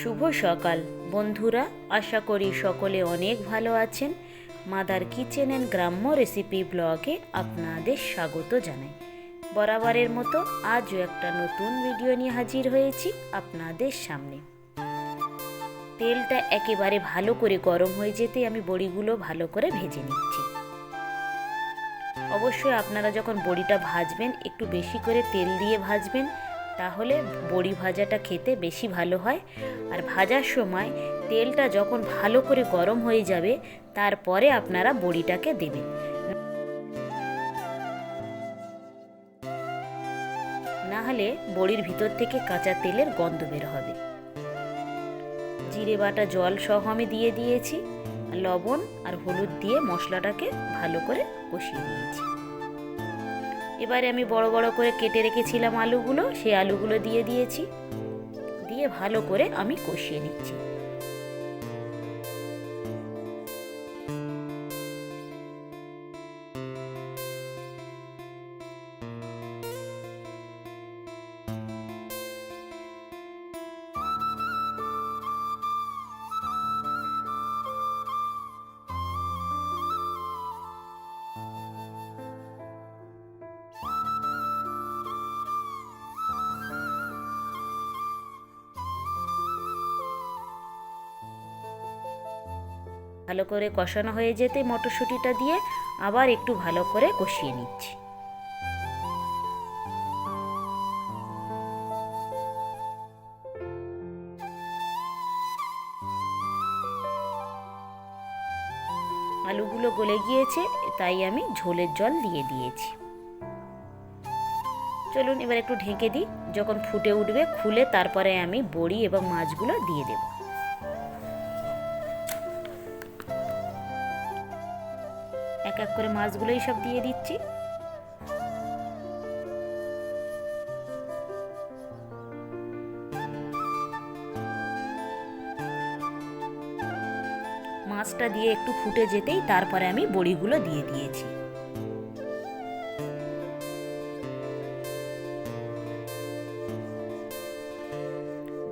শুভ সকাল। বন্ধুরা, আশা করি সকলে অনেক ভালো আছেন। মাদার কিচেন অ্যান্ড গ্রাম্য রেসিপি ব্লগে আপনাদের স্বাগত জানাই। বরাবরের মতো আজও একটা নতুন ভিডিও নিয়ে হাজির হয়েছি আপনাদের সামনে। তেলটা একেবারে ভালো করে গরম হয়ে যেতে আমি বড়িগুলো ভালো করে ভেজে নিচ্ছি। অবশ্যই আপনারা যখন বড়িটা ভাজবেন, একটু বেশি করে তেল দিয়ে ভাজবেন তাহলে বড়ি ভাজাটা খেতে বেশি ভালো হয়। আর ভাজার সময় তেলটা যখন ভালো করে গরম হয়ে যাবে, তারপরে আপনারা বড়িটাকে দেবেন। না হলে বড়ির ভিতর থেকে কাঁচা তেলের গন্ধ বের হবে। জিরে বাটা জল সহ আমি দিয়ে দিয়েছি। লবণ আর হলুদ দিয়ে মশলাটাকে ভালো করে কষিয়ে নিয়েছি। এবারে আমি বড় বড় করে কেটে রেখেছিলাম আলুগুলো, সেই আলুগুলো দিয়ে দিয়েছি। দিয়ে ভালো করে আমি কষিয়ে নিচ্ছি। ভালো করে কষানো হয়ে যেতে মটরশুঁটিটা দিয়ে আবার একটু ভালো করে কষিয়ে নিচ্ছি। আলুগুলো গলে গিয়েছে, তাই আমি ঝোলের জল দিয়ে দিয়েছি। চলুন এবার একটু ঢেকে দিই, যখন ফুটে উঠবে খুলে তারপরে আমি বড়ি এবং মাছগুলো দিয়ে দেবো। এক এক করে মাছগুলোই সব দিয়ে দিচ্ছি। মাছটা দিয়ে একটু ফুটে যেতেই তারপরে আমি বড়িগুলো দিয়ে দিয়েছি।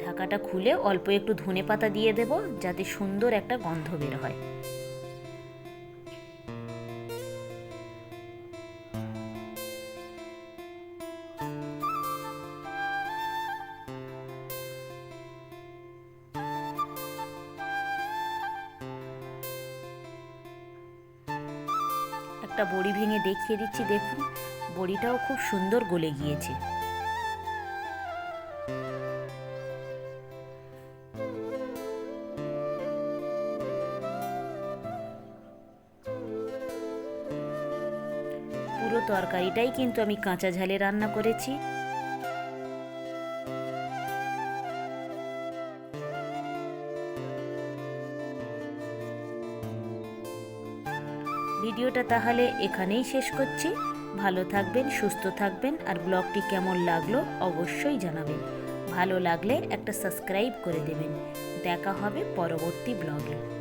ঢাকাটা খুলে অল্প একটু ধনে পাতা দিয়ে দেব, যাতে সুন্দর একটা গন্ধ বের হয়। একটা বড়ি ভেঙে দেখিয়ে দিচ্ছি দেখুন। বড়িটাও খুব সুন্দর গলে গিয়েছে। পুরো তরকারিটাই কিন্তু আমি কাঁচা ঝালে রান্না করেছি। ভিডিওটা তাহলে এখানেই শেষ করছি। ভালো থাকবেন, সুস্থ থাকবেন, আর ব্লগটি কেমন লাগল অবশ্যই জানাবেন। ভালো লাগলে একটা সাবস্ক্রাইব করে দেবেন। দেখা হবে পরবর্তী ব্লগে।